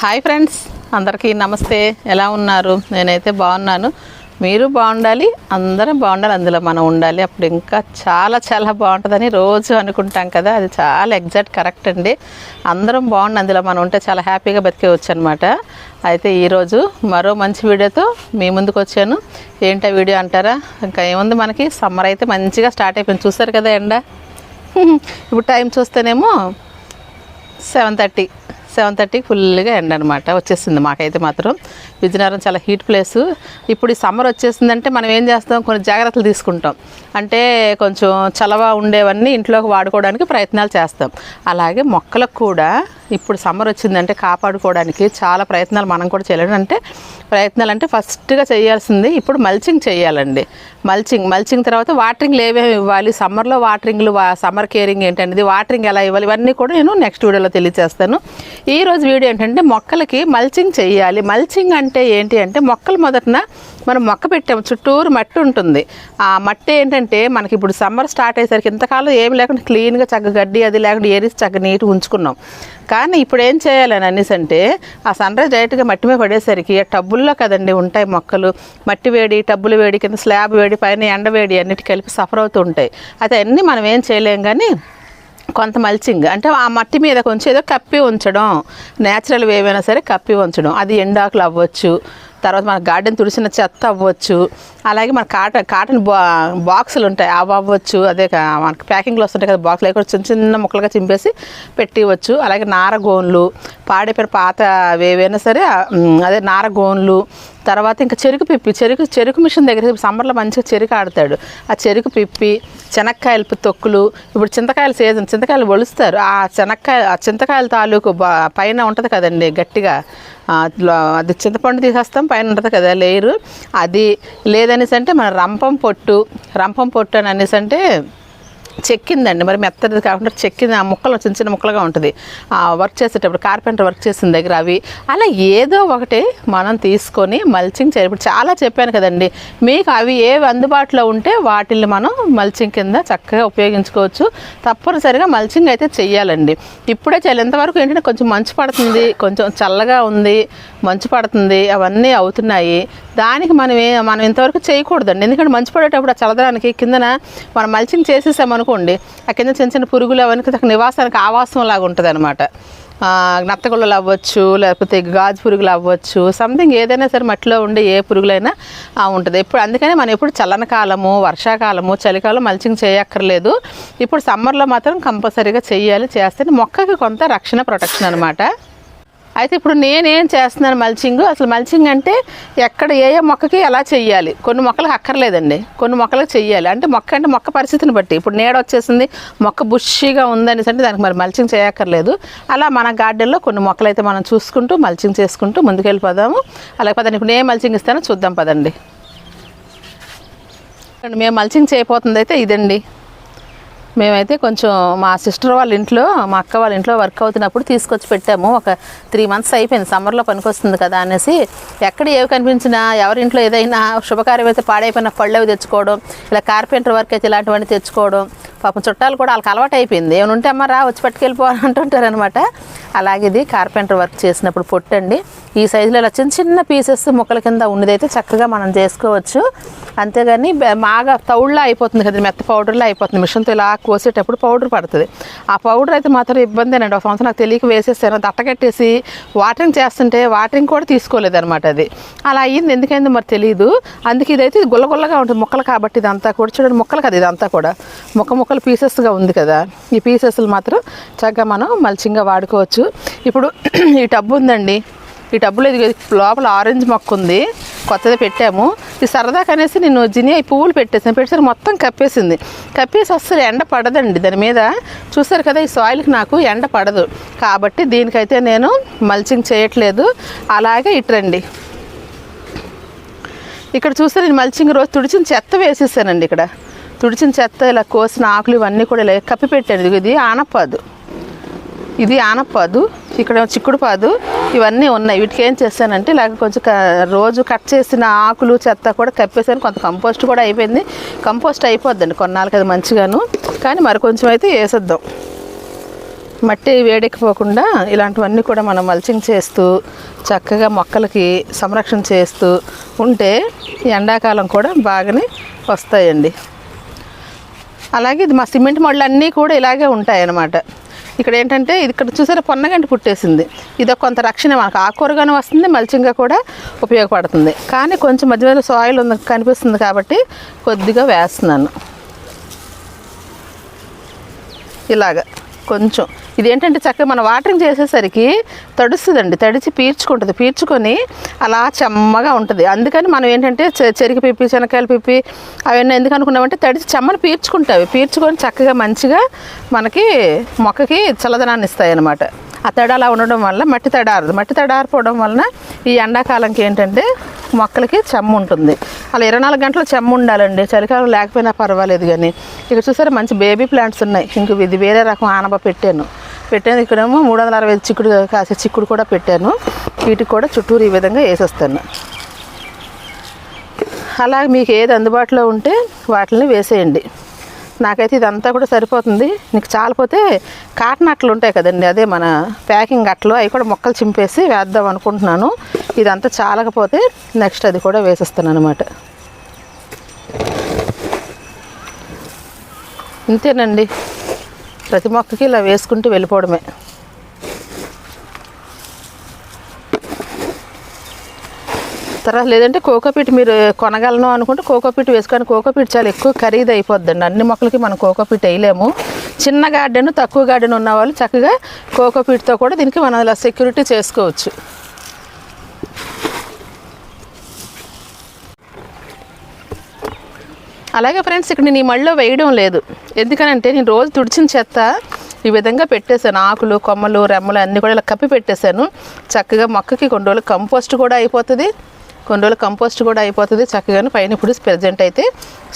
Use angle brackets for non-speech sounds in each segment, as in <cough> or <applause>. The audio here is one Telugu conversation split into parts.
హాయ్ ఫ్రెండ్స్ అందరికీ నమస్తే. ఎలా ఉన్నారు? నేనైతే బాగున్నాను. మీరు బాగుండాలి అందరం బాగుండాలి అందులో మనం ఉండాలి. అప్పుడు ఇంకా చాలా చాలా బాగుంటుందని రోజు అనుకుంటాం కదా. అది చాలా ఎగ్జాక్ట్ కరెక్ట్ అండి. అందరం బాగుండి అందులో మనం ఉంటే చాలా హ్యాపీగా బతికేవచ్చు అనమాట అయితే ఈరోజు మరో మంచి వీడియోతో మీ ముందుకు వచ్చాను. ఏంటో వీడియో అంటారా? ఇంకా ఏముంది మనకి? సమ్మర్ అయితే మంచిగా స్టార్ట్ అయిపోయింది. చూసారు కదా ఎండ? <laughs> ఇప్పుడు టైం చూస్తేనేమో సెవెన్ థర్టీ. సెవెన్ థర్టీకి ఫుల్గా ఎండ అనమాట వచ్చేసింది మాకైతే మాత్రం. విజయనగరం చాలా హీట్ ప్లేస్ ఇప్పుడు ఈ సమ్మర్ వచ్చేసిందంటే మనం ఏం చేస్తాం? కొన్ని జాగ్రత్తలు తీసుకుంటాం. అంటే కొంచెం చలవ ఉండేవన్నీ ఇంట్లోకి వాడుకోవడానికి ప్రయత్నాలు చేస్తాం. అలాగే మొక్కలకు కూడా ఇప్పుడు సమ్మర్ వచ్చిందంటే కాపాడుకోవడానికి చాలా ప్రయత్నాలు మనం కూడా చేయాలి. అంటే ప్రయత్నాలు అంటే ఫస్ట్గా చేయాల్సింది ఇప్పుడు మల్చింగ్ చేయాలండి. మల్చింగ్ మల్చింగ్ తర్వాత వాటరింగ్లు ఏమేమి ఇవ్వాలి? సమ్మర్లో వాటరింగ్లు సమ్మర్ కేరింగ్ ఏంటనేది వాటరింగ్ ఎలా ఇవ్వాలి? ఇవన్నీ కూడా నేను నెక్స్ట్ వీడియోలో తెలియజేస్తాను. ఈరోజు వీడియో ఏంటంటే మొక్కలకి మల్చింగ్ చేయాలి. మల్చింగ్ అంటే అంటే ఏంటి అంటే మొక్కలు మొదటన మనం మొక్క పెట్టాము చుట్టూరు మట్టి ఉంటుంది. ఆ మట్టి ఏంటంటే మనకి ఇప్పుడు సమ్మర్ స్టార్ట్ అయ్యేసరికి ఇంతకాలం ఏమి లేకుండా క్లీన్గా చక్క గడ్డి అది లేకుండా ఏరిసి చక్క నీట్గా ఉంచుకున్నాం. కానీ ఇప్పుడు ఏం చేయాలని అనేసి అంటే ఆ సన్ రైజ్ డైరెక్ట్గా మట్టి మీద పడేసరికి ఆ టబ్బుల్లో కదండి ఉంటాయి మొక్కలు. మట్టి వేడి టబ్బులు వేడి కింద స్లాబ్ వేడి పైన ఎండ వేడి అన్నిటి కలిపి సఫర్ అవుతూ ఉంటాయి. అయితే అన్నీ మనం ఏం చేయలేం కానీ కొంత మల్చింగ్. అంటే ఆ మట్టి మీద కొంచెం ఏదో కప్పి ఉంచడం. నేచురల్ ఏవైనా సరే కప్పి ఉంచడం. అది ఎండాకులు అవ్వచ్చు. తర్వాత మన గార్డెన్ తుడిసిన చెత్త అవ్వచ్చు. అలాగే మన కాటన్ కాటన్ బా బాక్సులు ఉంటాయి. అవి అవ్వచ్చు. అదే మనకి ప్యాకింగ్లో వస్తుంటాయి కదా బాక్సులు. అవి చిన్న చిన్న ముక్కలుగా చింపేసి పెట్టివచ్చు. అలాగే నారగోన్లు పాడైపోయిన పాత ఏవైనా సరే అదే నారగోన్లు తర్వాత ఇంకా చెరుకు పిప్పి చెరుకు చెరుకు మిషన్ దగ్గర సమ్మర్లో మంచిగా చెరుకు ఆడతాడు. ఆ చెరుకు పిప్పి చెనక్కాయలు తొక్కులు ఇప్పుడు చింతకాయల సీజన్ చింతకాయలు ఒలుస్తారు. ఆ చెనక్కాయ ఆ చింతకాయల తాలూకు బా పైన ఉంటుంది కదండి గట్టిగా. అది చింతపండు తీసేస్తాం పైన ఉంటుంది కదా లేరు. అది లేదనేసి అంటే మన రంపం పొట్టు రంపం పొట్టు అని అనేసి అంటే చెక్కిందండి. మరి మెత్తది కాకుండా చెక్కింది. ఆ ముక్కలు చిన్న చిన్న ముక్కలుగా ఉంటుంది. ఆ వర్క్ చేసేటప్పుడు కార్పెంటర్ వర్క్ చేసిన దగ్గర అవి. అలా ఏదో ఒకటి మనం తీసుకొని మల్చింగ్ చేయాలి. ఇప్పుడు చాలా చెప్పాను కదండి. మీకు అవి ఏవి అందుబాటులో ఉంటే వాటిని మనం మల్చింగ్ కింద చక్కగా ఉపయోగించుకోవచ్చు. తప్పనిసరిగా మల్చింగ్ అయితే చెయ్యాలండి. ఇప్పుడే చేయాలి. ఎంతవరకు ఏంటంటే కొంచెం మంచు పడుతుంది కొంచెం చల్లగా ఉంది మంచు పడుతుంది అవన్నీ అవుతున్నాయి. దానికి మనం మనం ఇంతవరకు చేయకూడదండి. ఎందుకంటే మంచు పడేటప్పుడు ఆ చల్లదనానికి కిందన మనం మల్చింగ్ అనుకోండి ఆ కింద చిన్న చిన్న పురుగులు అవన్నీ నివాసానికి ఆవాసం లాగా ఉంటుంది అనమాట నత్తగుళ్ళలు అవ్వచ్చు లేకపోతే గాజు పురుగులు అవ్వచ్చు సంథింగ్ ఏదైనా సరే మట్టిలో ఉండే ఏ పురుగులైనా ఉంటుంది. ఇప్పుడు అందుకనే మనం ఎప్పుడు చల్లన కాలము వర్షాకాలము చలికాలం మల్చింగ్ చేయక్కర్లేదు. ఇప్పుడు సమ్మర్లో మాత్రం కంపల్సరీగా చేయాలి చేస్తే మొక్కకి కొంత రక్షణ ప్రొటెక్షన్ అనమాట అయితే ఇప్పుడు నేనేం చేస్తున్నాను మల్చింగ్? అసలు మల్చింగ్ అంటే ఎక్కడ ఏ ఏ మొక్కకి ఎలా చెయ్యాలి? కొన్ని మొక్కలకు అక్కర్లేదండి. కొన్ని మొక్కలకు చెయ్యాలి. అంటే మొక్క అంటే మొక్క పరిస్థితిని బట్టి. ఇప్పుడు నీడ వచ్చేసింది మొక్క బుష్షిగా ఉందని అంటే దానికి మరి మల్చింగ్ చేయక్కర్లేదు. అలా మన గార్డెన్లో కొన్ని మొక్కలు అయితే మనం చూసుకుంటూ మల్చింగ్ చేసుకుంటూ ముందుకెళ్ళిపోదాము. అలాగే పదండి ఇప్పుడు నేను మల్చింగ్ ఇస్తానో చూద్దాం పదండి. మేము మల్చింగ్ చేయబోతుంది అయితే ఇదండి. మేమైతే కొంచెం మా సిస్టర్ వాళ్ళ ఇంట్లో మా అక్క వాళ్ళ ఇంట్లో వర్క్ అవుతున్నప్పుడు తీసుకొచ్చి పెట్టాము. ఒక త్రీ మంత్స్ అయిపోయింది. సమ్మర్లో పనికొస్తుంది కదా అనేసి ఎక్కడ ఏవి కనిపించినా ఎవరి ఇంట్లో ఏదైనా శుభకార్యం అయితే పాడైపోయిన పళ్ళు అవి తెచ్చుకోవడం ఇలా కార్పెంటర్ వర్క్ అయితే ఇలాంటివన్నీ తెచ్చుకోవడం పాపం చుట్టాలు కూడా వాళ్ళకి అలవాటు అయిపోయింది. ఏమైనా ఉంటే అమ్మ రా వచ్చి పట్టుకెళ్ళిపోవాలి <laughs> అంటుంటారనమాట అలాగే ఇది కార్పెంటర్ వర్క్ చేసినప్పుడు పొట్టండి. ఈ సైజులో ఇలా చిన్న చిన్న పీసెస్ ముక్కల కింద ఉన్నదైతే చక్కగా మనం చేసుకోవచ్చు. అంతేగాని బాగా తౌళ్ళ అయిపోతుంది కదా మెత్త పౌడర్లో అయిపోతుంది. మిషన్తో ఇలా కోసేటప్పుడు పౌడర్ పడుతుంది. ఆ పౌడర్ అయితే మాత్రం ఇబ్బందేనండి. ఒక సంవత్సరం నాకు తెలియక వేసేసాను. దట్టకట్టేసి వాటరింగ్ చేస్తుంటే వాటరింగ్ కూడా తీసుకోలేదన్నమాట అది. అలా అయ్యింది. ఎందుకైంది మరి తెలియదు అందుకే ఇదైతే ఇది గుల్లగుల్లగా ఉంటుంది ముక్కలు కాబట్టి ఇదంతా కూడా. చూడండి ముక్కలు కదా ఇదంతా కూడా. ముక్క ముక్కలు పీసెస్గా ఉంది కదా. ఈ పీసెస్లు మాత్రం చక్కగా మనం మల్చింగ్గా వాడుకోవచ్చు. ఇప్పుడు ఈ టబ్బు ఉందండి. ఈ టబ్బులో ఇది లోపల ఆరెంజ్ మొక్క ఉంది. కొత్తది పెట్టాము. ఈ సరదాగా అనేసి నేను జినియా ఈ పువ్వులు పెట్టేసాను. పెట్టేసరికి మొత్తం కప్పేసింది. కప్పేసి అస్సలు ఎండ పడదండి. దాని మీద చూసారు కదా ఈ సాయిల్కి నాకు ఎండ పడదు. కాబట్టి దీనికైతే నేను మల్చింగ్ చేయట్లేదు. అలాగే ఇట్రండి. ఇక్కడ చూస్తే నేను మల్చింగ్ రోజు తుడిచిన చెత్త వేసేసానండి ఇక్కడ. తుడిచిన చెత్త ఇలా కోసిన ఆకులు ఇవన్నీ కూడా ఇలా కప్పి పెట్టాను. ఇదిగో ఇది ఆనపాదు. ఇది ఆనపాదు ఇక్కడ చిక్కుడు పాదు ఇవన్నీ ఉన్నాయి. వీటికి ఏం చేశానంటే ఇలాగ కొంచెం క- రోజు కట్ చేసిన ఆకులు చెత్త కూడా కప్పేసాను కొంత కంపోస్ట్ కూడా అయిపోయింది. కంపోస్ట్ అయిపోద్దండి కొన్నాళ్ళకి అది మంచిగాను. కానీ మరి కొంచెం అయితే వేసేద్దాం. మట్టి వేడెక్కిపోకుండా ఇలాంటివన్నీ కూడా మనం మల్చింగ్ చేస్తూ చక్కగా మొక్కలకి సంరక్షణ చేస్తూ ఉంటే ఎండాకాలం కూడా బాగానే వస్తాయండి. అలాగే ఇది మా సిమెంట్ మళ్ళు అన్నీ కూడా ఇలాగే ఉంటాయన్నమాట. ఇక్కడ ఏంటంటే ఇది ఇక్కడ చూసారా పొన్నగంటి పుట్టేసింది. ఇది కొంత రక్షణ మనకు ఆకుకూరగానే వస్తుంది మల్చింగ్గా కూడా ఉపయోగపడుతుంది. కానీ కొంచెం మధ్య మధ్యలో సాయిల్ ఉంది కనిపిస్తుంది కాబట్టి కొద్దిగా వేస్తున్నాను. ఇలాగ కొంచెం ఇది ఏంటంటే చక్కగా మనం వాటరింగ్ చేసేసరికి తడుస్తుందండి. తడిచి పీల్చుకుంటుంది పీల్చుకొని అలా చెమ్మగా ఉంటుంది. అందుకని మనం ఏంటంటే చె- పిప్పి శనక్కాయల పిప్పి అవన్నీ ఎందుకు అనుకున్నామంటే తడిచి చెమ్మను పీల్చుకుంటాయి పీల్చుకొని చక్కగా మంచిగా మనకి మొక్కకి చల్లదనాన్ని ఇస్తాయి అన్నమాట ఆ తడి అలా ఉండడం వల్ల మట్టి తడారదు. మట్టి తడారిపోవడం వలన ఈ ఎండాకాలంకి ఏంటంటే మొక్కలకి చెమ్మ ఉంటుంది. అలా ఇరవై నాలుగు గంటలు చెమ్మ ఉండాలండి. చలికాలం లేకపోయినా పర్వాలేదు కానీ ఇక్కడ చూసారా మంచి బేబీ ప్లాంట్స్ ఉన్నాయి. ఇంక ఇది వేరే రకం ఆనబ పెట్టాను. పెట్టాను ఇక్కడేమో మూడు వందల అరవై ఐదు చిక్కుడు కాసే చిక్కుడు కూడా పెట్టాను. వీటికి కూడా చుట్టూరు ఈ విధంగా వేసేస్తాను. అలాగే మీకు ఏది అందుబాటులో ఉంటే వాటిని వేసేయండి. నాకైతే ఇదంతా కూడా సరిపోతుంది. నీకు చాలిపోతే కాటన్ అట్లు ఉంటాయి కదండి. అదే మన ప్యాకింగ్ అట్లు అవి కూడా మొక్కలు చింపేసి వేద్దాం అనుకుంటున్నాను. ఇదంతా చాలకపోతే నెక్స్ట్ అది కూడా వేసేస్తాను అనమాట ఇంతేనండి. ప్రతి మొక్కకి ఇలా వేసుకుంటూ వెళ్ళిపోవడమే. తర్వాత లేదంటే కోకోపీట్ మీరు కొనగలను అనుకుంటే కోకోపీట్ వేసుకొని కోకోపీట్ చాలా ఎక్కువ ఖరీదు అయిపోద్దండి. అన్ని మొక్కలకి మనం కోకోపీట్ వేయలేము. చిన్న గార్డెన్ తక్కువ గార్డెన్ ఉన్న వాళ్ళు చక్కగా కోకోపీట్తో కూడా దీనికి మనం ఇలా సెక్యూరిటీ చేసుకోవచ్చు. అలాగే ఫ్రెండ్స్ ఇక్కడ నేను ఈ మళ్ళీ వేయడం లేదు. ఎందుకనంటే నేను రోజు తుడిచిన చెత్త ఈ విధంగా పెట్టేశాను. ఆకులు కొమ్మలు రెమ్మలు అన్నీ కూడా ఇలా కప్పి పెట్టేశాను. చక్కగా మొక్కకి కొన్ని రోజులు కంపోస్ట్ కూడా అయిపోతుంది. కొన్ని రోజులు కంపోస్ట్ కూడా అయిపోతుంది చక్కగానే. పైన ఇప్పుడు ప్రజెంట్ అయితే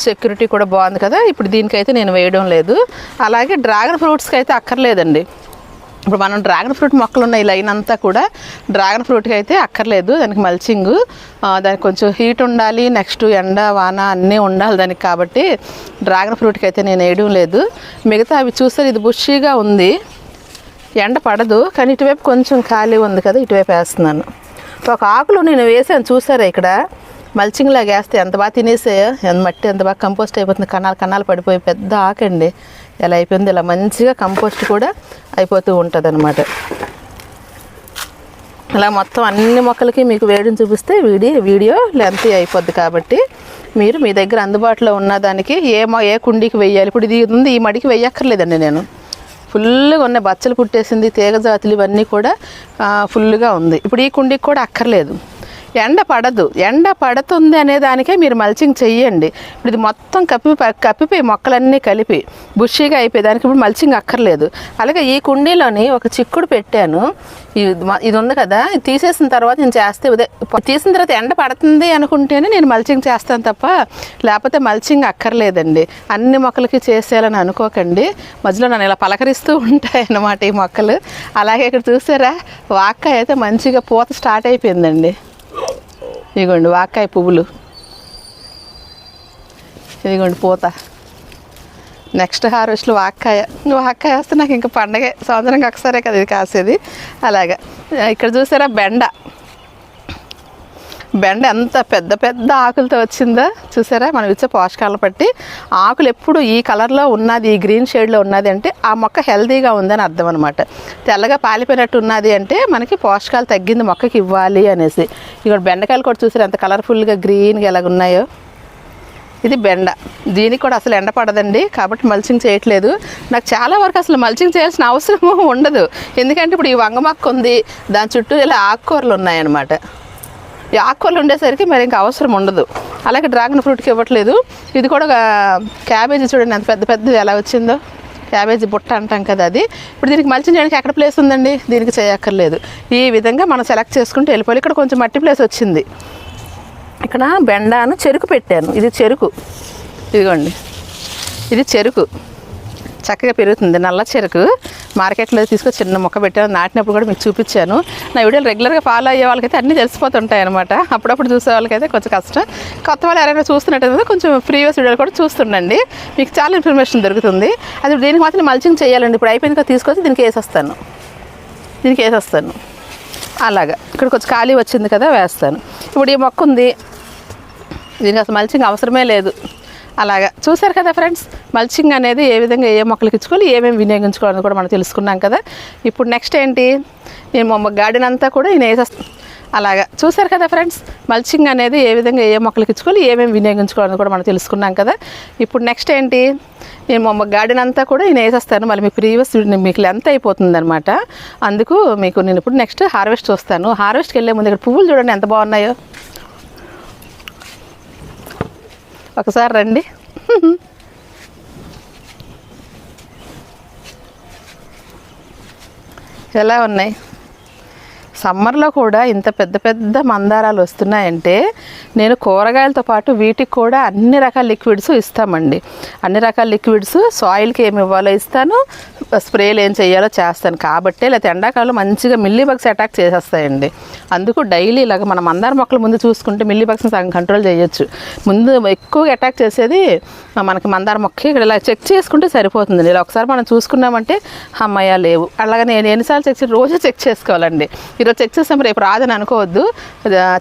సెక్యూరిటీ కూడా బాగుంది కదా. ఇప్పుడు దీనికైతే నేను వేయడం లేదు. అలాగే డ్రాగన్ ఫ్రూట్స్కి అయితే అక్కర్లేదండి. ఇప్పుడు మనం డ్రాగన్ ఫ్రూట్ మొక్కలు ఉన్న ఈ లైన్ అంతా కూడా డ్రాగన్ ఫ్రూట్కి అయితే అక్కర్లేదు. దానికి మల్చింగ్ దానికి కొంచెం హీట్ ఉండాలి నెక్స్ట్ ఎండ వాన అన్నీ ఉండాలి దానికి కాబట్టి డ్రాగన్ ఫ్రూట్కి అయితే నేను వేయడం లేదు. మిగతా అవి చూస్తే ఇది బుషీగా ఉంది. ఎండ పడదు కానీ ఇటువైపు కొంచెం ఖాళీ ఉంది కదా ఇటువైపు వేస్తున్నాను. ఒక ఆకులు నేను వేసాను చూసారా ఇక్కడ? మల్చింగ్ లాగా వేస్తే ఎంత బాగా తినేసే ఎంత మట్టి ఎంత బాగా కంపోస్ట్ అయిపోతుంది. కణాలు కణాలు పడిపోయి పెద్ద ఆకండి ఎలా అయిపోయింది ఇలా మంచిగా కంపోస్ట్ కూడా అయిపోతూ ఉంటుంది అనమాట ఇలా మొత్తం అన్ని మొక్కలకి మీకు వేడిని చూపిస్తే వీడి వీడియో లెంత్ అయిపోద్ది కాబట్టి మీరు మీ దగ్గర అందుబాటులో ఉన్నదానికి ఏ ఏ కుండీకి వెయ్యాలి ఇప్పుడు ఇది ఉంది ఈ మడికి వెయ్యక్కర్లేదండి నేను. ఫుల్గా ఉన్నాయి. బచ్చలు పుట్టేసింది తీగ జాతులు ఇవన్నీ కూడా ఫుల్గా ఉంది. ఇప్పుడు ఈ కుండీకి కూడా అక్కర్లేదు. ఎండ పడదు. ఎండ పడుతుంది అనే దానికే మీరు మల్చింగ్ చెయ్యండి. ఇప్పుడు ఇది మొత్తం కప్పి కప్పిపోయి మొక్కలన్నీ కలిపి బుషీగా అయిపోయేదానికి ఇప్పుడు మల్చింగ్ అక్కర్లేదు. అలాగే ఈ కుండీలోని ఒక చిక్కుడు పెట్టాను. ఇది ఉంది కదా ఇది తీసేసిన తర్వాత నేను చేస్తే ఉదే తీసిన తర్వాత ఎండ పడుతుంది అనుకుంటేనే నేను మల్చింగ్ చేస్తాను తప్ప లేకపోతే మల్చింగ్ అక్కర్లేదండి. అన్ని మొక్కలకి చేసేయాలని అనుకోకండి. మధ్యలో నన్ను ఇలా పలకరిస్తూ ఉంటాయి అన్నమాట ఈ మొక్కలు. అలాగే ఇక్కడ చూసారా? వాక్క అయితే మంచిగా పూత స్టార్ట్ అయిపోయిందండి. ఇదిగోండి వాకాయ పువ్వులు. ఇదిగోండి పూత. నెక్స్ట్ హార్వెస్ట్లో వాక్కాయ వాక్కాయ వస్తే నాకు ఇంకా పండగే. సంవత్సరంకి ఒకసారే కదా ఇది కాసేది. అలాగా. ఇక్కడ చూసారా బెండ. బెండ ఎంత పెద్ద పెద్ద ఆకులతో వచ్చిందో చూసారా? మనం ఇచ్చే పోషకాలను బట్టి ఆకులు ఎప్పుడు ఈ కలర్లో ఉన్నది ఈ గ్రీన్ షేడ్లో ఉన్నది అంటే ఆ మొక్క హెల్దీగా ఉందని అర్థం అనమాట తెల్లగా పాలిపోయినట్టు ఉన్నది అంటే మనకి పోషకాలు తగ్గింది మొక్కకి ఇవ్వాలి అనేసి. ఇక్కడ బెండకాయలు కూడా చూసారు ఎంత కలర్ఫుల్గా గ్రీన్గా ఎలాగ ఉన్నాయో? ఇది బెండ. దీనికి కూడా అసలు ఎండ పడదండి. కాబట్టి మల్చింగ్ చేయట్లేదు. నాకు చాలా వరకు అసలు మల్చింగ్ చేయాల్సిన అవసరం ఉండదు. ఎందుకంటే ఇప్పుడు ఈ వంగ మొక్క ఉంది. దాని చుట్టూ ఇలా ఆకుకూరలు ఉన్నాయన్నమాట. ఈ ఆకుకూరలు ఉండేసరికి మరి ఇంకా అవసరం ఉండదు. అలాగే డ్రాగన్ ఫ్రూట్కి ఇవ్వట్లేదు. ఇది కూడా ఒక క్యాబేజీ చూడండి అంత పెద్ద పెద్దది ఎలా వచ్చిందో. క్యాబేజీ బుట్ట అంటాం కదా అది. ఇప్పుడు దీనికి మల్చింగ్ చేయడానికి ఎక్కడ ప్లేస్ ఉందండి? దీనికి చేయక్కర్లేదు. ఈ విధంగా మనం సెలెక్ట్ చేసుకుంటూ వెళ్ళిపోవాలి. ఇక్కడ కొంచెం మట్టి ప్లేస్ వచ్చింది. ఇక్కడ బెండాను చెరుకు పెట్టాను. ఇది చెరుకు. ఇదిగోండి. ఇది చెరుకు. చక్కగా పెరుగుతుంది. నల్ల చెరుకు. మార్కెట్లో తీసుకొని చిన్న మొక్క పెట్టాను నాటినప్పుడు కూడా మీకు చూపించాను. నా వీడియోలు రెగ్యులర్గా ఫాలో అయ్యే వాళ్ళకైతే అన్నీ తెలిసిపోతుంటాయి అనమాట అప్పుడప్పుడు చూసే వాళ్ళకైతే కొంచెం కష్టం. కొత్త వాళ్ళు ఎవరైనా చూస్తున్నట్టయితే కొంచెం ప్రీవియస్ వీడియోలు కూడా చూస్తుండండి. మీకు చాలా ఇన్ఫర్మేషన్ దొరుకుతుంది. అది దీనికి మాత్రం మల్చింగ్ చేయాలండి. ఇప్పుడు అయిపోయింది తీసుకొచ్చి దీనికి వేసేస్తాను. దీనికి వేసేస్తాను. అలాగా. ఇక్కడ కొంచెం ఖాళీ వచ్చింది కదా వేస్తాను. ఇప్పుడు ఈ మొక్క ఉంది. దీనికి అసలు మల్చింగ్ అవసరమే లేదు. అలాగా. చూశారు కదా ఫ్రెండ్స్? మల్చింగ్ అనేది ఏ విధంగా ఏ మొక్కలకి ఇచ్చుకోవాలి ఏమేమి వినియోగించుకోవాలని కూడా మనం తెలుసుకున్నాం కదా. ఇప్పుడు నెక్స్ట్ ఏంటి? నేను మా గార్డెన్ అంతా కూడా నేను వేసేస్తాను అలాగా. చూసారు కదా ఫ్రెండ్స్? మల్చింగ్ అనేది ఏ విధంగా ఏ మొక్కలకి ఇచ్చుకోవాలి ఏమేమి వినియోగించుకోవాలని కూడా మనం తెలుసుకున్నాం కదా. ఇప్పుడు నెక్స్ట్ ఏంటి? నేను మా గార్డెన్ అంతా కూడా నేను వేసేస్తాను. మళ్ళీ మీ ప్రీవియస్ మీకు లెంత్ అయిపోతుంది అనమాట అందుకు మీకు నేను ఇప్పుడు నెక్స్ట్ హార్వెస్ట్ చూస్తాను. హార్వెస్ట్కి వెళ్ళే ముందు ఇక్కడ పువ్వులు చూడండి ఎంత బాగున్నాయో. ఒకసారి రండి. ఎలా ఉన్నాయి? సమ్మర్లో కూడా ఇంత పెద్ద పెద్ద మందారాలు వస్తున్నాయంటే నేను కూరగాయలతో పాటు వీటికి కూడా అన్ని రకాల లిక్విడ్స్ ఇస్తామండి. అన్ని రకాల లిక్విడ్స్ సాయిల్కి ఏమి ఇవ్వాలో ఇస్తాను స్ప్రేలు ఏం చేయాలో చేస్తాను. కాబట్టి లేకపోతే ఎండాకాలంలో మంచిగా మిల్లీ బగ్స్ అటాక్ చేసేస్తాయండి. అందుకు డైలీ ఇలాగ మన మందార మొక్కలు ముందు చూసుకుంటే మిల్లీ బగ్స్ని సగం కంట్రోల్ చేయొచ్చు. ముందు ఎక్కువగా అటాక్ చేసేది మనకి మందార మొక్క ఇక్కడ ఇలా చెక్ చేసుకుంటే సరిపోతుంది ఇలా ఒకసారి మనం చూసుకున్నామంటే అమ్మయ్య లేవు. అలాగే నేను ఎన్నిసార్లు చెక్ చేసి రోజు చెక్ చేసుకోవాలండి. ఈరోజు చెక్ చేసాం రేపు రాదని అనుకోవద్దు.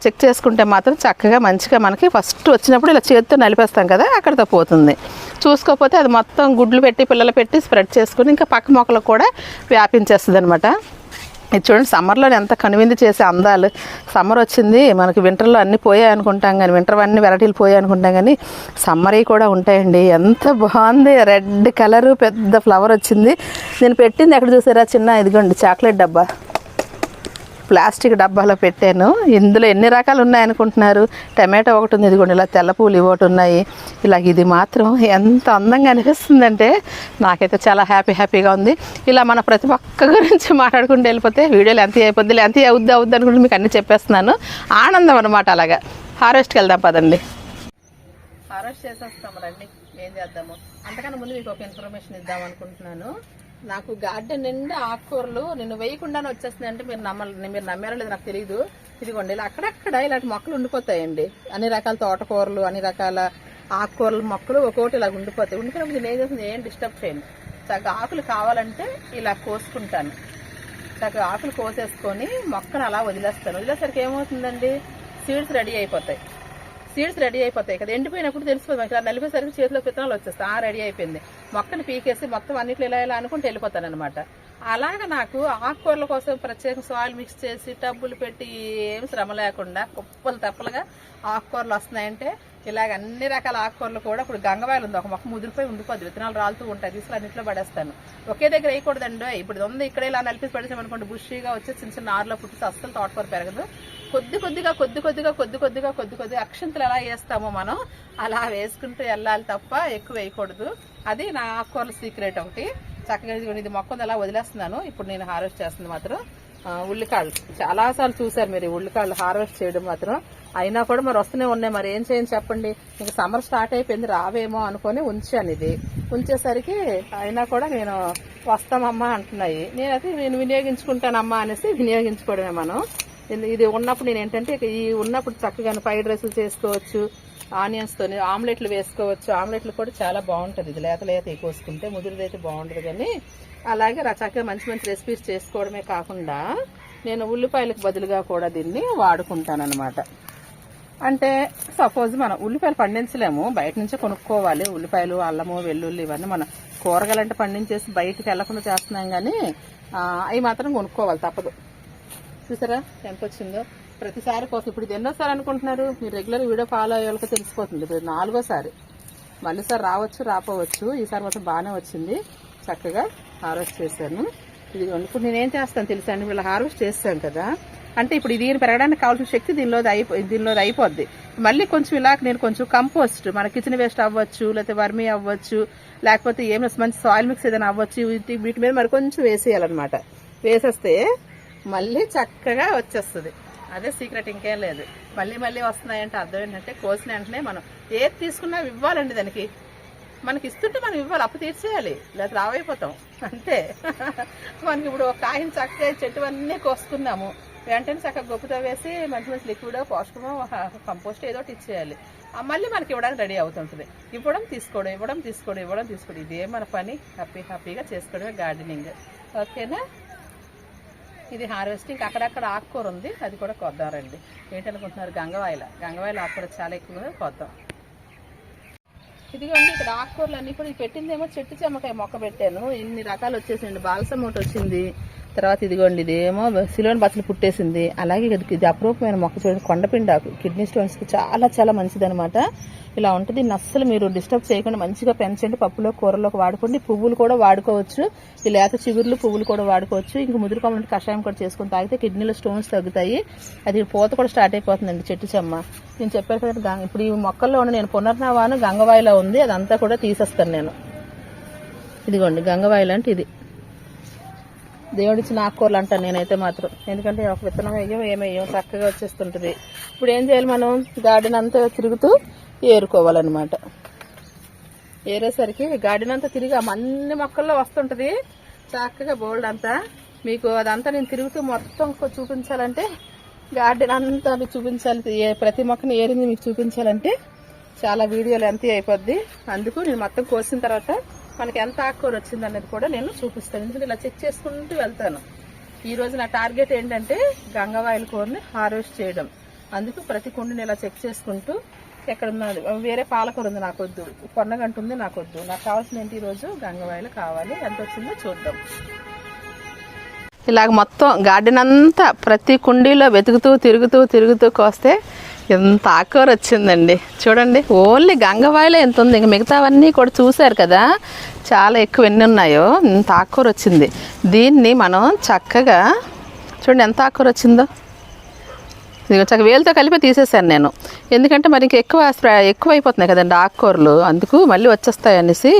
చెక్ చేసుకుంటే మాత్రం చక్కగా మంచిగా మనకి ఫస్ట్ వచ్చినప్పుడు ఇలా చేతితో నలిపేస్తాం కదా అక్కడితో పోతుంది. చూసుకోకపోతే అది మొత్తం గుడ్లు పెట్టి పిల్లలు పెట్టి స్ప్రెడ్ చేసుకుని ఇంకా పక్క మొక్కలకు కూడా వ్యాపించేస్తుంది అనమాట ఇది చూడండి సమ్మర్లో ఎంత కనువిందు చేసే అందాలు. సమ్మర్ వచ్చింది మనకి వింటర్లో అన్నీ పోయాయి అనుకుంటాం కానీ వింటర్ అన్ని వెరైటీలు పోయాయి అనుకుంటాం కానీ సమ్మరీ కూడా ఉంటాయండి. ఎంత బాగుంది రెడ్ కలరు పెద్ద ఫ్లవర్ వచ్చింది. నేను పెట్టింది ఎక్కడ చూసారా? చిన్న ఇదిగోండి చాక్లెట్ డబ్బా. ప్లాస్టిక్ డబ్బాలో పెట్టాను. ఇందులో ఎన్ని రకాలు ఉన్నాయనుకుంటున్నారు టమాటో ఒకటి ఉంది ఇదిగోండి ఇలా తెల్ల పూలు ఒకటి ఉన్నాయి. ఇలా ఇది మాత్రం ఎంత అందంగా అనిపిస్తుందంటే నాకైతే చాలా హ్యాపీ హ్యాపీగా ఉంది. ఇలా మన ప్రతి ఒక్క గురించి మాట్లాడుకుంటూ వెళ్ళిపోతే వీడియోలు ఎంత అయిపోద్ది ఎంత అవుద్ది అవుద్ది అనుకుంటే మీకు అన్నీ చెప్పేస్తున్నాను. ఆనందం అనమాట అలాగా. హార్వెస్ట్కి వెళ్దాం పదండి. హార్వెస్ట్ చేసేస్తాం రండి. ఏం చేద్దాము. అంతకన్నా ముందు మీకు ఒక ఇన్ఫర్మేషన్ ఇద్దాం అనుకుంటున్నాను. నాకు గార్డెన్ నిండా ఆకుకూరలు నేను వేయకుండానే వచ్చేస్తున్నాయి అంటే మీరు నమ్మాలి మీరు నమ్మారో లేదు నాకు తెలియదు ఇదిగోండి ఇలా అక్కడక్కడ ఇలాంటి మొక్కలు ఉండిపోతాయండి. అన్ని రకాల తోటకూరలు అన్ని రకాల ఆకుకూరల మొక్కలు ఒక్కొక్కటి ఇలా ఉండిపోతాయి. ఉండిపోయినప్పుడు నేను ఏం చేస్తుంది ఏం డిస్టర్బ్ చేయను. చక్కగా ఆకులు కావాలంటే ఇలా కోసుకుంటాను. చక్కగా ఆకులు కోసేసుకొని మొక్కను అలా వదిలేస్తాను. వదిలేసరికి ఏమవుతుందండి? సీడ్స్ రెడీ అయిపోతాయి. సీడ్స్ రెడీ అయిపోతాయి కదా. ఎండిపోయినప్పుడు తెలిసిపోతుంది మనకి ఇలా నలిపేసరికి చేతిలో విత్తనాలు వచ్చేస్తాయి. ఆ రెడీ అయిపోయింది. మొక్కను పీకేసి మొత్తం అన్నిట్లో ఇలా ఇలా అనుకుంటే వెళ్ళిపోతాను అనమాట అలాగ నాకు ఆకుకూరల కోసం ప్రత్యేక సాయిల్ మిక్స్ చేసి టబ్బులు పెట్టి ఏం శ్రమ లేకుండా కుప్పలు తప్పలుగా ఆకుకూరలు వస్తున్నాయంటే ఇలాగ అన్ని రకాల ఆకుకూరలు కూడా ఇప్పుడు గంగవాయలు ఉంది. ఒక మొక్క ముదిరిపోయి ఉండిపోద్ది. విత్తనాలు రాలుతూ ఉంటాయి. తీసుకుని అన్నింటిలో పడేస్తాను. ఒకే దగ్గర వేయకూడదండి. ఇప్పుడు ఉంది. ఇక్కడ ఇలా నలిపి పడేసామనుకోండి బుషీగా వచ్చి చిన్న చిన్న ఆరులో పుట్టి అస్సలు తోటకూర పెరగదు. కొద్ది కొద్దిగా కొద్ది కొద్దిగా కొద్ది కొద్దిగా కొద్ది కొద్దిగా అక్షంతలు ఎలా వేస్తామో మనం అలా వేసుకుంటూ వెళ్ళాలి తప్ప ఎక్కువ వేయకూడదు. అది నా ఆకుకూరల సీక్రెట్ ఒకటి. చక్కగా ఇది మొక్క అలా వదిలేస్తున్నాను. ఇప్పుడు నేను హార్వెస్ట్ చేస్తుంది మాత్రం ఉల్లికాళ్ళు. చాలాసార్లు చూశారు మీరు ఉల్లికాళ్ళు హార్వెస్ట్ చేయడం మాత్రం. అయినా కూడా మరి వస్తూనే ఉన్నాయి. మరి ఏం చేయని చెప్పండి? ఇంకా సమ్మర్ స్టార్ట్ అయిపోయింది రావేమో అనుకొని ఉంచాను ఇది. ఉంచేసరికి అయినా కూడా నేను వస్తామమ్మా అంటున్నాయి. నేనైతే నేను వినియోగించుకుంటానమ్మా అనేసి వినియోగించుకోవడమే మనం. ఇది- ఉన్నప్పుడు నేను ఏంటంటే ఈ ఉన్నప్పుడు చక్కగా ఫ్రైడ్ రైస్లు చేసుకోవచ్చు ఆనియన్స్ తోని ఆమ్లెట్లు వేసుకోవచ్చు. ఆమ్లెట్లు కూడా చాలా బాగుంటుంది. ఇది లేత లేత కోసుకుంటే ముదురుదైతే అయితే బాగుంటుంది కానీ అలాగే చక్కగా మంచి మంచి రెసిపీస్ చేసుకోవడమే కాకుండా నేను ఉల్లిపాయలకు బదులుగా కూడా దీన్ని వాడుకుంటాను అనమాట అంటే సపోజ్ మనం ఉల్లిపాయలు పండించలేము బయట నుంచే కొనుక్కోవాలి. ఉల్లిపాయలు అల్లము వెల్లుల్లి ఇవన్నీ మనం కూరగాయలంటే పండించేసి బయటకు వెళ్ళకుండా చేస్తున్నాం కానీ అవి మాత్రం కొనుక్కోవాలి తప్పదు. చూసారా? ఎంత వచ్చిందో ప్రతిసారి కోసం ఇప్పుడు ఇది ఎన్నోసారి అనుకుంటున్నారు? మీరు రెగ్యులర్ వీడియో ఫాలో అయ్యే వాళ్ళకి తెలిసిపోతుంది. ఇప్పుడు నాలుగోసారి. మళ్ళీసారి రావచ్చు రాపోవచ్చు. ఈసారి మాత్రం బాగానే వచ్చింది. చక్కగా హార్వెస్ట్ చేశాను. ఇది ఇప్పుడు నేనేం చేస్తాను తెలుసా అండి? వీళ్ళు హార్వెస్ట్ చేస్తాను కదా. అంటే ఇప్పుడు దీని పెరగడానికి కావాల్సిన శక్తి దీనిలో అయిపో దీనిలో అయిపోద్ది. మళ్ళీ కొంచెం ఇలా నేను కొంచెం కంపోస్ట్ మన కిచెన్ వేస్ట్ అవ్వచ్చు లేకపోతే వర్మీ అవ్వచ్చు లేకపోతే ఏమైనా మంచి సాయిల్ మిక్స్ ఏదైనా అవ్వచ్చు వీటి వీటి మీద మరి కొంచెం వేసేయాలన్నమాట. వేసేస్తే మళ్ళీ చక్కగా వచ్చేస్తుంది. అదే సీక్రెట్ ఇంకేం లేదు. మళ్ళీ మళ్ళీ వస్తున్నాయంటే అర్థం ఏంటంటే కోసిన వెంటనే మనం ఏది తీసుకున్నా ఇవ్వాలండి దానికి. మనకి ఇస్తుంటే మనం ఇవ్వాలి అప్పు తీర్చేయాలి. లేదా రావైపోతాం. అంతే. మనకి ఇప్పుడు ఒక కాయని చక్కగా చెట్టు అన్నీ కోసుకున్నాము. వెంటనే చక్కగా గొప్పతో వేసి మంచి మంచి లిక్విడ్ పోషకమో కంపోస్ట్ ఏదో ఒకటి ఇచ్చేయాలి. మళ్ళీ మనకి ఇవ్వడానికి రెడీ అవుతుంటుంది. ఇవ్వడం తీసుకోవడం ఇవ్వడం తీసుకోవడం ఇవ్వడం తీసుకోవడం. ఇదే మన పని. హ్యాపీ హ్యాపీగా చేసుకోవడమే గార్డెనింగ్. ఓకేనా? ఇది హార్వెస్టింగ్. అక్కడక్కడ ఆకుకూర ఉంది. అది కూడా కొద్దారండి ఏంటనుకుంటున్నారు? గంగవాయిల. గంగవాయిల ఆకుకూర చాలా ఎక్కువగా కొద్దాం. ఇదిగోండి ఇక్కడ ఆకుకూరలు అన్ని కూడా. ఇది పెట్టిందేమో చెట్టు చెమ్మకాయ మొక్క పెట్టాను. ఇన్ని రకాలు వచ్చేసింది బాల్సమోట ఒకటి వచ్చింది. తర్వాత ఇదిగోండి ఇదేమో సిలోన్ పచ్చలు పుట్టేసింది. అలాగే ఇది ఇది అపరూపమైన మొక్క చూడండి కొండపిండాకు కిడ్నీ స్టోన్స్కి చాలా చాలా మంచిది అనమాట ఇలా ఉంటుంది. దీన్ని అస్సలు మీరు డిస్టర్బ్ చేయకుండా మంచిగా పెంచండి. పప్పులో కూరలోకి వాడుకోండి. పువ్వులు కూడా వాడుకోవచ్చు. ఈ లేత చిగురులు పువ్వులు కూడా వాడుకోవచ్చు. ఇంక ముదురు కొమ్మలు కషాయం కూడా చేసుకొని తాగితే కిడ్నీలో స్టోన్స్ తగ్గుతాయి. అది పూత కూడా స్టార్ట్ అయిపోతుందండి చెట్టు చెమ్మ. నేను చెప్పాను కదా గంగ ఇప్పుడు ఈ మొక్కల్లో ఉన్న నేను పునర్నవాను గంగవాయిలో ఉంది. అదంతా కూడా తీసేస్తాను నేను. ఇదిగోండి గంగవాయిలు అంటే ఇది దేవుడిచ్చిన ఆకుకూరలు అంటాను నేనైతే మాత్రం. ఎందుకంటే ఒక విత్తనం వేయం ఏమేయం చక్కగా వచ్చేస్తుంటుంది. ఇప్పుడు ఏం చేయాలి మనం? గార్డెన్ అంతా తిరుగుతూ ఏరుకోవాలన్నమాట. ఏరేసరికి గార్డెన్ అంతా తిరిగి అన్ని మొక్కల్లో వస్తుంటుంది. చక్కగా బోల్డ్ అంతా. మీకు అదంతా నేను తిరుగుతూ మొత్తం చూపించాలంటే గార్డెన్ అంతా మీకు చూపించాలి. ఏ- ప్రతి మొక్కని ఏరింది మీకు చూపించాలంటే చాలా వీడియోలు ఎంత అయిపోద్ది. అందుకు నేను మొత్తం కోసిన తర్వాత మనకి ఎంత ఆకుకూర వచ్చింది అనేది కూడా నేను చూపిస్తాను. ఎందుకంటే ఇలా చెక్ చేసుకుంటూ వెళ్తాను. ఈ రోజు నా టార్గెట్ ఏంటంటే గంగవాయిల కూరని హార్వెస్ట్ చేయడం. అందుకు ప్రతి కుండిని ఇలా చెక్ చేసుకుంటూ ఎక్కడ ఉన్నది వేరే పాలకూర ఉంది నాకొద్దు. కొన్నగంటు ఉంది నాకొద్దు. నాకు కావాల్సిన ఏంటి ఈరోజు గంగవాయిలు కావాలి. ఎంత వచ్చిందో చూద్దాం. ఇలాగ మొత్తం గార్డెన్ అంతా ప్రతి కుండీలో వెతుకుతూ తిరుగుతూ తిరుగుతూ కోస్తే ఎంత ఆకూర వచ్చిందండి. చూడండి ఓన్లీ గంగవాయిలో ఎంత ఉంది. ఇంక మిగతావన్నీ కూడా చూశారు కదా చాలా ఎక్కువ ఎన్ని ఉన్నాయో ఇంత ఆకూర వచ్చింది. దీన్ని మనం చక్కగా చూడండి ఎంత ఆకూర వచ్చిందో. ఇదిగో వేలుతో కలిపి తీసేసాను నేను. ఎందుకంటే మరి ఇంక ఎక్కువ ఎక్కువ అయిపోతున్నాయి కదండి ఆకుకూరలు. అందుకు మళ్ళీ వచ్చేస్తాయి అనేసి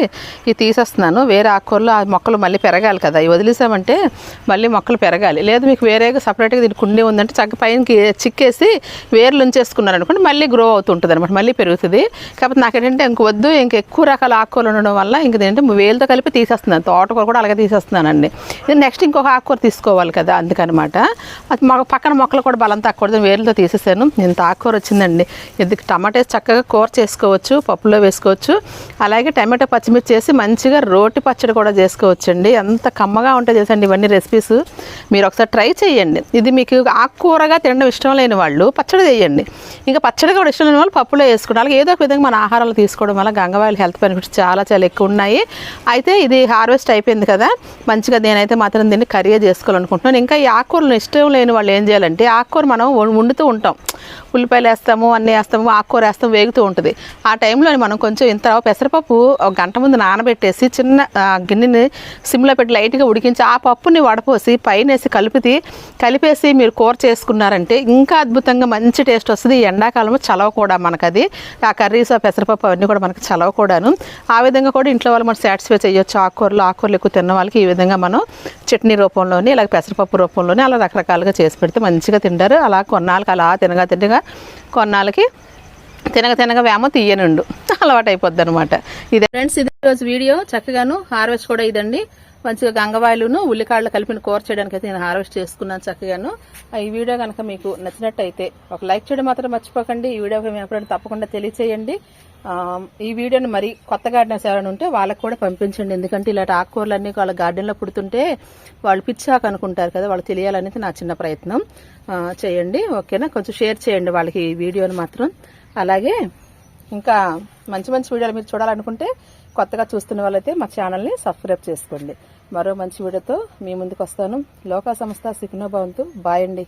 ఇవి తీసేస్తున్నాను. వేరే ఆకుకూరలు ఆ మొక్కలు మళ్ళీ పెరగాలి కదా. ఇవి వదిలేసామంటే మళ్ళీ మొక్కలు పెరగాలి. లేదు మీకు వేరేగా సపరేట్గా దీనికి కుండీ ఉందంటే చక్క పైనకి చిక్కేసి వేర్లు ఉంచేసుకున్నారు అనుకోండి మళ్ళీ గ్రో అవుతుంటుంది అనమాట మళ్ళీ పెరుగుతుంది. కాకపోతే నాకేంటంటే ఇంక వద్దు ఇంక ఎక్కువ రకాల ఆకుకూరలు ఉండడం వల్ల ఇంక ఏంటంటే వేలుతో కలిపి తీసేస్తున్నాను. తోటకూర కూడా అలాగే తీసేస్తున్నానండి. ఇది నెక్స్ట్ ఇంకొక ఆకుకూర తీసుకోవాలి కదా అందుకనమాట. అది పక్కన మొక్కలు కూడా బలం తక్కువ వేర్లతో తీసేసాను. నేను ఆకుకూర వచ్చిందండి. ఇది టమాటా వేసి చక్కగా కూర చేసుకోవచ్చు పప్పులో వేసుకోవచ్చు. అలాగే టమాటా పచ్చిమిర్చి చేసి మంచిగా రోటి పచ్చడి కూడా చేసుకోవచ్చండి. ఎంత కమ్మగా ఉంటే తెలుసండి ఇవన్నీ రెసిపీస్ మీరు ఒకసారి ట్రై చేయండి. ఇది మీకు ఆకుకూరగా తినడం ఇష్టం లేని వాళ్ళు పచ్చడి చేయండి. ఇంకా పచ్చడి కూడా ఇష్టం లేని వాళ్ళు పప్పులో వేసుకోండి అలాగే ఏదో ఒక విధంగా మన ఆహారాలు తీసుకోవడం వల్ల గంగవాయిల హెల్త్ బెనిఫిట్స్ చాలా చాలా ఎక్కువ ఉన్నాయి. అయితే ఇది హార్వెస్ట్ అయిపోయింది కదా మంచిగా నేనైతే మాత్రం దీన్ని కర్రీ చేసుకోవాలనుకుంటున్నాను. ఇంకా ఈ ఆకుకూరలు ఇష్టం లేని వాళ్ళు ఏం చేయాలంటే ఆకుకూర మనం వండుతూ ఉంటాం. ఉల్లిపాయలు వేస్తాము అన్నీ వేస్తాము ఆకుకూర వేస్తాము వేగుతూ ఉంటుంది. ఆ టైంలో మనం కొంచెం ఇంత పెసరపప్పు ఒక గంట ముందు నానబెట్టేసి చిన్న గిన్నెని సిమ్లో పెట్టి లైట్గా ఉడికించి ఆ పప్పుని వడపోసి పైన వేసి కలిపితే కలిపేసి మీరు కూర చేసుకున్నారంటే ఇంకా అద్భుతంగా మంచి టేస్ట్ వస్తుంది. ఈ ఎండాకాలంలో చలవ కూడా మనకు అది ఆ కర్రీస్ ఆ పెసరపప్పు అవన్నీ కూడా మనకు చలవ కూడాను. ఆ విధంగా కూడా ఇంట్లో వాళ్ళు మనం సాటిస్ఫై చేయొచ్చు. ఆకుకూరలు ఆకుకూరలు ఎక్కువ తిన్న వాళ్ళకి ఈ విధంగా మనం చట్నీ రూపంలోని అలాగే పెసరపప్పు రూపంలోని అలా రకరకాలుగా చేసి పెడితే మంచిగా తింటారు. అలా కొన్నాళ్ళకి అలా తినగా తినగా కొన్నాళ్ళకి తినగ తినగ వేమ తీయనుండు. అలవాటు అయిపోద్ది అనమాట ఇదే ఫ్రెండ్స్ ఇది రోజు వీడియో. చక్కగాను హార్వెస్ట్ కూడా ఇదండి. మంచిగా గంగవాయలును ఉల్లికాళ్ళు కలిపిన కూర చేయడానికి అయితే నేను హార్వెస్ట్ చేసుకున్నాను చక్కగాను. ఆ ఈ వీడియో కనుక మీకు నచ్చినట్టయితే ఒక లైక్ చేయడం మాత్రం మర్చిపోకండి. ఈ వీడియో మీ ఎప్పుడైనా తప్పకుండా తెలియచేయండి. ఈ వీడియోని మరి కొత్త గార్డెన్స్ ఎవరైనా ఉంటే వాళ్ళకి కూడా పంపించండి. ఎందుకంటే ఇలాంటి ఆకుకూరలన్నీ వాళ్ళ గార్డెన్లో పుడుతుంటే వాళ్ళు పిచ్చాక అనుకుంటారు కదా వాళ్ళు తెలియాలనేది నా చిన్న ప్రయత్నం. చేయండి ఓకేనా? కొంచెం షేర్ చేయండి వాళ్ళకి ఈ వీడియోని మాత్రం. అలాగే ఇంకా మంచి మంచి వీడియోలు మీరు చూడాలనుకుంటే కొత్తగా చూస్తున్న వాళ్ళైతే మా ఛానల్ని సబ్స్క్రైబ్ చేసుకోండి. మరో మంచి వీడియోతో మీ ముందుకు వస్తాను. లోకా సంస్థ సిగ్నోభవంతు బాయ్ అండి.